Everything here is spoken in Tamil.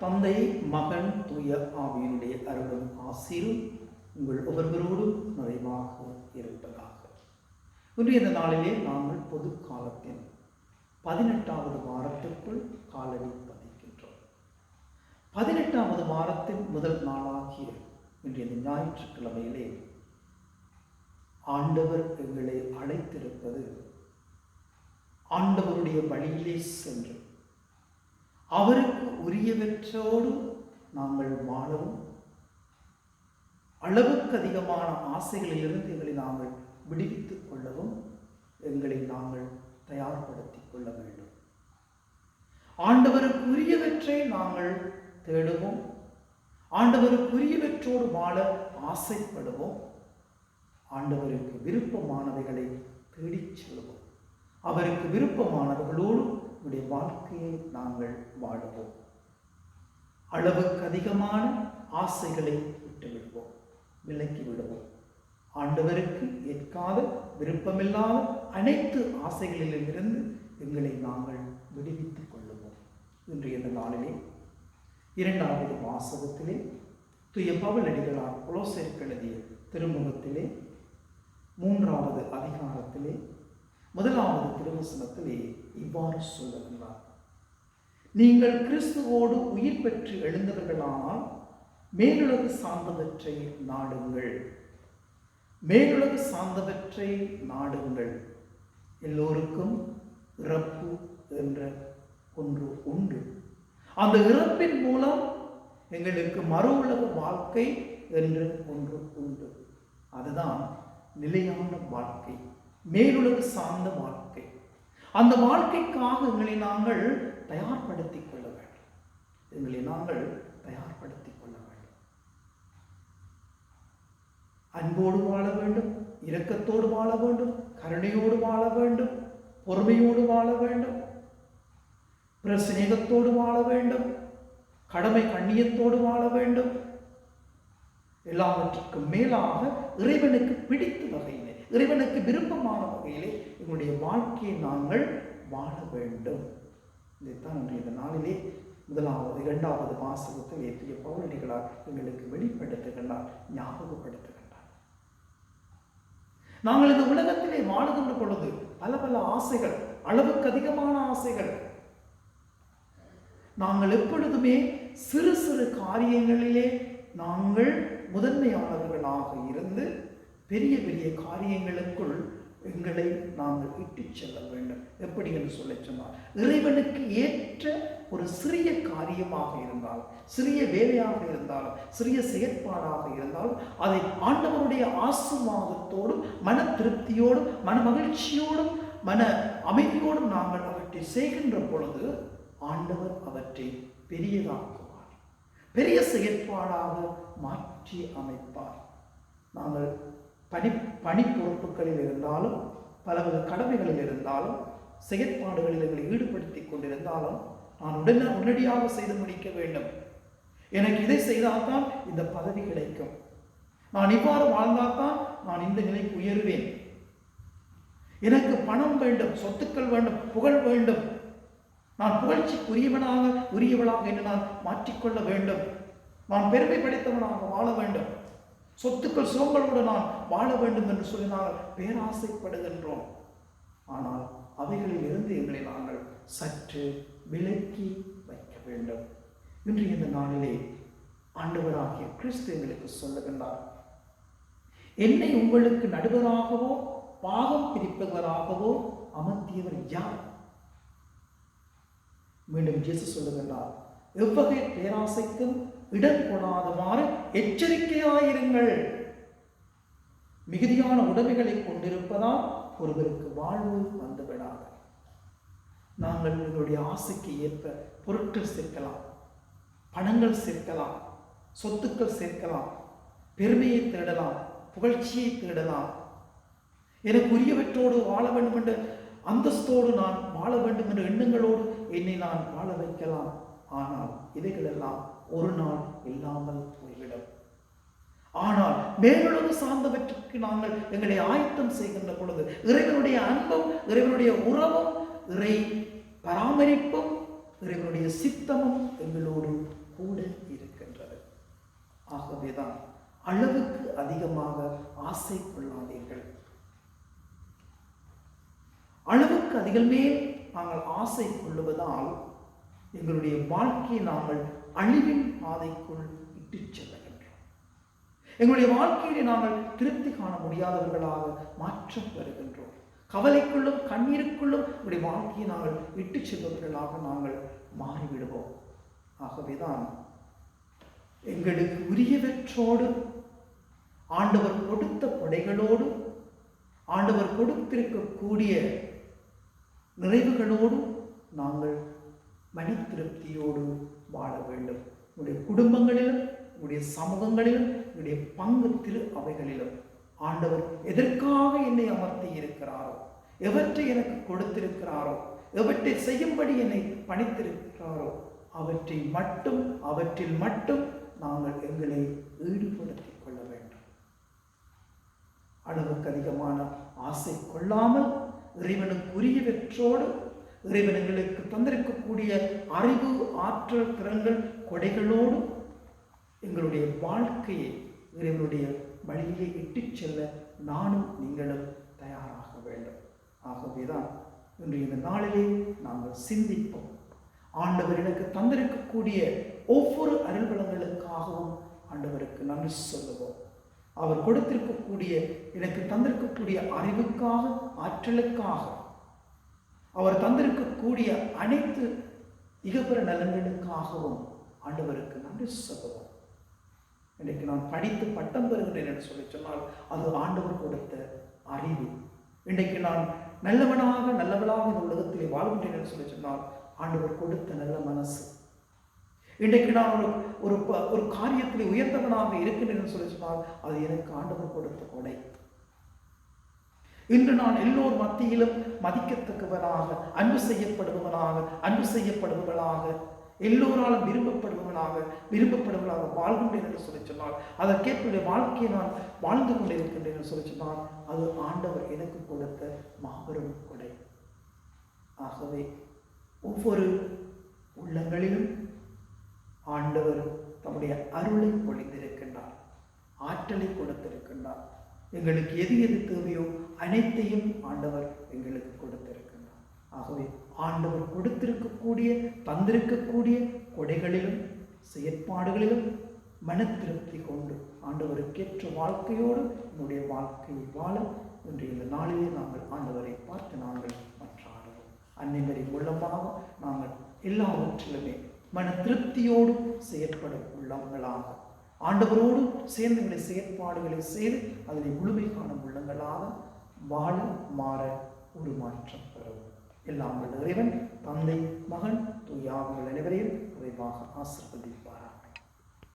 தந்தை மகன் தூய ஆவியினுடைய அருளும் ஆசிரும் உங்கள் ஒவ்வொருவரோடும் நிறைவாக இருப்பதாக. இன்றைய இந்த நாளிலே நாங்கள் பொது காலத்தின் பதினெட்டாவது வாரத்திற்குள் காலடி பதிக்கின்றோம். பதினெட்டாவது வாரத்தின் முதல் நாளாகிய இன்றைய இந்த ஞாயிற்றுக்கிழமையிலே ஆண்டவர் எங்களை அழைத்திருப்பது ஆண்டவருடைய வழியிலே சென்று அவருக்கு உரியவற்றோடு நாங்கள் வாழவும். அளவுக்கு அதிகமான ஆசைகளிலிருந்து எங்களை நாங்கள் விடுவித்துக் கொள்ளவும் எங்களை நாங்கள் தயார்படுத்திக் கொள்ள வேண்டும். ஆண்டவருக்குரியவற்றை நாங்கள் தேடுவோம். ஆண்டவருக்குரியவற்றோடு வாழ ஆசைப்படுவோம். ஆண்டவருக்கு விருப்பமானவைகளை தேடிச் செல்வோம். அவருக்கு விருப்பமானவர்களோடு நம்முடைய வாழ்க்கையை நாங்கள் வாழுவோம் அளவுக்கு அதிகமான ஆசைகளை விட்டு விடுவோம் விலக்கி விடுவோம். ஆண்டவருக்கு ஏற்காத விருப்பமில்லாத அனைத்து ஆசைகளிலிருந்து எங்களை நாங்கள் விடுவித்துக் கொள்ளுவோம். இன்றைய இந்த நாளிலே இரண்டாவது வாசகத்திலே துய பவலடிகளார் புலோசேர்க்கு திருமுகத்திலே மூன்றாவது அதிகாரத்திலே முதலாவது திருவசனத்திலே இவ்வாறு சொல்லுகிறார். நீங்கள் கிறிஸ்துவோடு உயிர் பெற்று எழுந்தவர்களானால் மேலுலகு சார்ந்தவற்றை நாடுங்கள். மேலுலகு சார்ந்தவற்றை நாடுங்கள். எல்லோருக்கும் இறப்பு என்ற ஒன்று உண்டு. அந்த இறப்பின் மூலம் எங்களுக்கு மறு உலக வாழ்க்கை என்று ஒன்று உண்டு. அதுதான் நிலையான வாழ்க்கை மேலுலகு சார்ந்த வாழ்க்கை. அந்த வாழ்க்கைக்காக எங்களை நாங்கள் தயார்படுத்திக் கொள்ள வேண்டும். எங்களை நாங்கள் தயார்படுத்திக் கொள்ள வேண்டும். அன்போடு வாழ வேண்டும் இரக்கத்தோடு வாழ வேண்டும் கருணையோடு வாழ வேண்டும் பொறுமையோடு வாழ வேண்டும் பிற சிநேகத்தோடு வாழ வேண்டும் கடமை கண்ணியத்தோடு வாழ வேண்டும். எல்லாவற்றுக்கும் மேலாக இறைவனுக்கு பிடித்த வகையில் இறைவனுக்கு விருப்பமான வகையிலே எங்களுடைய வாழ்க்கையை நாங்கள் வாழ வேண்டும். இதைத்தான் இன்றைய இந்த நாளிலே முதலாவது இரண்டாவது வாசகத்தில் ஏற்றிய பௌரடிகளார் எங்களுக்கு வெளிப்படுத்துகின்றார் ஞாபகப்படுத்துகின்றார். நாங்கள் இந்த உலகத்திலே வாழுகின்ற பொழுது பல பல ஆசைகள் அளவுக்கு அதிகமான ஆசைகள். நாங்கள் எப்பொழுதுமே சிறு சிறு காரியங்களிலே நாங்கள் முதன்மையானவர்களாக இரு பெரிய பெரிய காரியங்களுக்குள் எங்களை நாங்கள் இட்டு செல்ல வேண்டும். எப்படி என்று சொல்லி சொன்னார் இறைவனுக்கு ஏற்ற ஒரு சிறிய காரியமாக இருந்தாலும் சிறிய வேலையாக இருந்தாலும் சிறிய செயற்பாடாக இருந்தாலும் அதை ஆண்டவருடைய ஆசிர்வாதத்தோடும் மன திருப்தியோடும் மன மகிழ்ச்சியோடும் மன அமைதியோடும் நாங்கள் அவற்றை செய்கின்ற பொழுது ஆண்டவர் அவற்றை பெரியதாக்குவார். பெரிய செயற்பாடாக மாற்றி அமைப்பார். நாங்கள் பணி பணி பொறுப்புகளில் இருந்தாலும் பலவித கடமைகளில் இருந்தாலும் செயற்பாடுகளில் எங்களை ஈடுபடுத்தி கொண்டிருந்தாலும் நான் உடனே உடனடியாக செய்து முடிக்க வேண்டும். எனக்கு இதை செய்தால்தான் இந்த பதவி கிடைக்கும். நான் இவ்வாறு வாழ்ந்தால்தான் நான் இந்த நிலைக்கு உயர்வேன். எனக்கு பணம் வேண்டும் சொத்துக்கள் வேண்டும் புகழ் வேண்டும். நான் புகழ்ச்சிக்குரியவனாக உரியவளாக என்று நான் மாற்றிக்கொள்ள வேண்டும். நான் பெருமை படைத்தவனாக வாழ வேண்டும். சொத்துக்கள் சுகங்களோடு நான் வாழ வேண்டும் என்று சொல்லி நாங்கள் பேராசைப்படுகின்றோம். ஆனால் அவைகளில் இருந்து எங்களை நாங்கள் சற்று விலக்கி வைக்க வேண்டும். இன்று இந்த நாளிலே ஆண்டவராகிய கிறிஸ்து எங்களுக்கு சொல்லுகின்றார். என்னை உங்களுக்கு நடுவராகவோ பாகம் பிரிப்பவராகவோ அமர்த்தியவர் யார்? மீண்டும் இயேசு சொல்லுகின்றார். எவ்வகை பேராசைக்கும் இடம் கொடாதவாறு எச்சரிக்கையாயிருங்கள். மிகுதியான உடமைகளை கொண்டிருப்பதால் ஒருவருக்கு வாழ்வு வந்துவிடாது. நாங்கள் எங்களுடைய ஆசைக்கு ஏற்ப பொருட்கள் சேர்க்கலாம் பணங்கள் சேர்க்கலாம் சொத்துக்கள் சேர்க்கலாம் பெருமையை தேடலாம் புகழ்ச்சியை தேடலாம். எனக்கு உரியவற்றோடு வாழ வேண்டும் என்ற அந்தஸ்தோடு நான் வாழ வேண்டும் என்ற எண்ணங்களோடு என்னை நான் வாழ வைக்கலாம். ஆனால் இவைகளெல்லாம் ஒரு நாள் இல்லாமல் போய்விடும். ஆனால் மேலுலகு சார்ந்தவற்றுக்கு நாங்கள் எங்களை ஆயத்தம் செய்கின்ற பொழுது இறைவனுடைய அன்பும் இறைவனுடைய உறவும் இறை பராமரிப்பும் இறைவனுடைய சித்தமும் எங்களோடு கூட இருக்கின்றது. ஆகவேதான் அளவுக்கு அதிகமாக ஆசை கொள்ளாதீர்கள். அளவுக்கு அதிகமே நாங்கள் ஆசை கொள்ளுவதால் எங்களுடைய வாழ்க்கையை நாங்கள் அழிவின் பாதைக்குள் இட்டுச் செல்லுகின்றோம். எங்களுடைய வாழ்க்கையிலே நாங்கள் திருப்தி காண முடியாதவர்களாக மாற்றம் வருகின்றோம் கவலைக்குள்ளும் கண்ணீருக்குள்ளும் எங்களுடைய வாழ்க்கையை நாங்கள் இட்டுச் செல்பவர்களாக நாங்கள் மாறிவிடுவோம். ஆகவேதான் எங்களுக்கு உரியவற்றோடு ஆண்டவர் கொடுத்த கொடைகளோடு ஆண்டவர் கொடுத்திருக்கக்கூடிய நிறைவுகளோடு நாங்கள் மன திருப்தியோடு வாழ வேண்டும். உங்களுடைய குடும்பங்களிலும் உங்களுடைய சமூகங்களிலும் உங்களுடைய பங்கு திரு அவைகளிலும். ஆண்டவர் எதற்காக என்னை அமர்த்தி இருக்கிறாரோ எவற்றை எனக்கு கொடுத்திருக்கிறாரோ எவற்றை செய்யும்படி என்னை பணித்திருக்கிறாரோ அவற்றை மட்டும் அவற்றில் மட்டும் நாங்கள் எங்களை ஈடுபடுத்திக் கொள்ள வேண்டும். அளவுக்கு அதிகமான ஆசை கொள்ளாமல் இறைவனுக்கு இறைவனங்களுக்கு தந்திருக்கக்கூடிய அறிவு ஆற்றல் திறன்கள் கொடைகளோடு எங்களுடைய வாழ்க்கையை இறைவனுடைய வழியிலே இட்டுச் செல்ல நானும் நீங்களும் தயாராக வேண்டும். ஆகவேதான் இன்றைய இந்த நாளிலே நாங்கள் சிந்திப்போம். ஆண்டவர் எனக்கு தந்திருக்கக்கூடிய ஒவ்வொரு அருள்வளங்களுக்காகவும் ஆண்டவருக்கு நன்றி சொல்லுவோம். அவர் கொடுத்திருக்கக்கூடிய எனக்கு தந்திருக்கக்கூடிய அறிவுக்காக ஆற்றலுக்காக அவர் தந்திருக்கக்கூடிய அனைத்து இகப்புற நலன்களுக்காகவும் ஆண்டவருக்கு நன்றி சொல்லுவோம். இன்றைக்கு நான் படித்து பட்டம் பெறுகிறேன் என்று சொல்லி சொன்னால் அது ஆண்டவர் கொடுத்த அறிவு. இன்றைக்கு நான் நல்லவனாக நல்லவளாக இந்த உலகத்திலே வாழ்கின்றேன் என்று சொல்லி சொன்னால் ஆண்டவர் கொடுத்த நல்ல மனசு. இன்றைக்கு நான் ஒரு ஒரு ப- ஒரு காரியத்தில் உயர்ந்தவனாக இருக்கின்றேன் என்று சொல்லி சொன்னால் அது எனக்கு ஆண்டவர் கொடுத்த கொடை. இன்று நான் எல்லோர் மத்தியிலும் மதிக்கத்தக்கவனாக அன்பு செய்யப்படுபவனாக அன்பு செய்யப்படுபவனாக எல்லோராலும் விரும்பப்படுபவனாக விரும்பப்படுபவனாக வாழ்கின்றேன் என்று சொல்லி சொன்னால் அதற்கேற்புடைய வாழ்க்கையை நான் வாழ்ந்து கொண்டிருக்கின்றேன் என்று சொல்லி சொன்னால் அது ஆண்டவர் எனக்கு கொடுத்த மாபெரும் கொடை. ஆகவே ஒவ்வொரு உள்ளங்களிலும் ஆண்டவர் தம்முடைய அருளை பொழிந்திருக்கின்றார் ஆற்றலை கொடுத்திருக்கின்றார். எங்களுக்கு எது எது தேவையோ அனைத்தையும் ஆண்டவர் எங்களுக்கு கொடுத்திருக்கின்றார் ஆகவே ஆண்டவர் கொடுத்திருக்கக்கூடிய தந்திருக்கக்கூடிய கொடைகளிலும் செயற்பாடுகளிலும் மன திருப்தி கொண்டு ஆண்டவருக்கேற்ற வாழ்க்கையோடு என்னுடைய வாழ்க்கையை வாழ இன்று இந்த நாளிலே நாங்கள் ஆண்டவரை பார்த்து நாங்கள் மற்றாடுவோம். அன்னைவரின் மூலமாக நாங்கள் எல்லாவற்றிலுமே மன திருப்தியோடு செயற்படும் உள்ளவங்களாக ஆண்டவரோடு சேர்ந்து எங்களுடைய செயற்பாடுகளை செய்து அதில் முழுமை காணும் உள்ளங்களாக வாழ மாற உருமாற்றம் பெறும் எல்லாம் இறைவன் தந்தை மகன் தூயாவிகள் அனைவரையும் விரைவாக ஆசிர்வதிப்பார்.